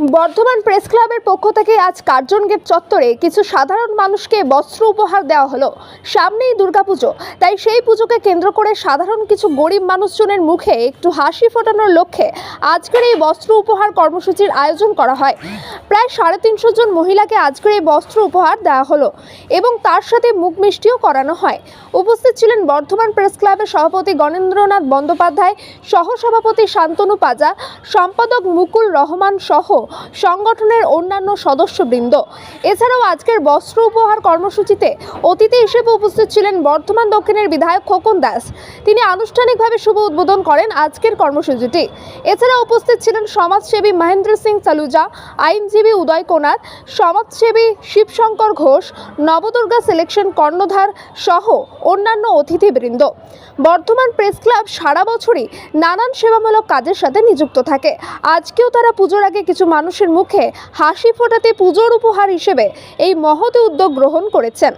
Bardhaman press ক্লাবের পক্ষ থেকে আজ কার্জন গেট চত্বরে কিছু সাধারণ মানুষকে বস্ত্র উপহার দেওয়া হলো। সামনেই দুর্গাপুজো। তাই সেই পুজোকে কেন্দ্র করে সাধারণ কিছু গরিব মানুষজনের মুখে একটু হাসি ফোটানোর লক্ষ্যে আজকের এই বস্ত্র উপহার কর্মসূচির আয়োজন করা হয়। প্রায় সাড়ে তিনশো জন মহিলাকে আজকের এই বস্ত্র উপহার দেওয়া হলো এবং তার সাথে মুখ মিষ্টিও করানো হয়। উপস্থিত ছিলেন বর্ধমান প্রেস ক্লাবের সভাপতি গণেন্দ্রনাথ বন্দ্যোপাধ্যায়, সহসভাপতি শান্তনু পাজা, সম্পাদক মুকুল রহমান সহ সংগঠনের অন্যান্য সদস্যবৃন্দ। এছাড়াও আজকের বস্ত্র উপহার কর্মসূচিতে অতিথি হিসেবে উপস্থিত ছিলেন বর্ধমান দক্ষিণের বিধায়ক খোকন দাস। তিনি আনুষ্ঠানিকভাবে শুভ উদ্বোধন করেন আজকের কর্মসূচিটি। এছাড়া উপস্থিত ছিলেন সমাজসেবী মহেন্দ্র সিং সালুজা আইনজীবী উদয় কোনার, সমাজসেবী শিবশঙ্কর ঘোষ, নবদুর্গা সিলেকশন কর্ণধার সহ অন্যান্য অতিথিবৃন্দ। বর্ধমান প্রেস ক্লাব সারা বছরই নানান সেবামূলক কাজের সাথে নিযুক্ত থাকে। আজকেও তারা পুজোর আগে কিছু মানুষের মুখে হাসি ফোটাতে পুজোর উপহার হিসেবে এই মহৎ উদ্যোগ গ্রহণ করেছেন।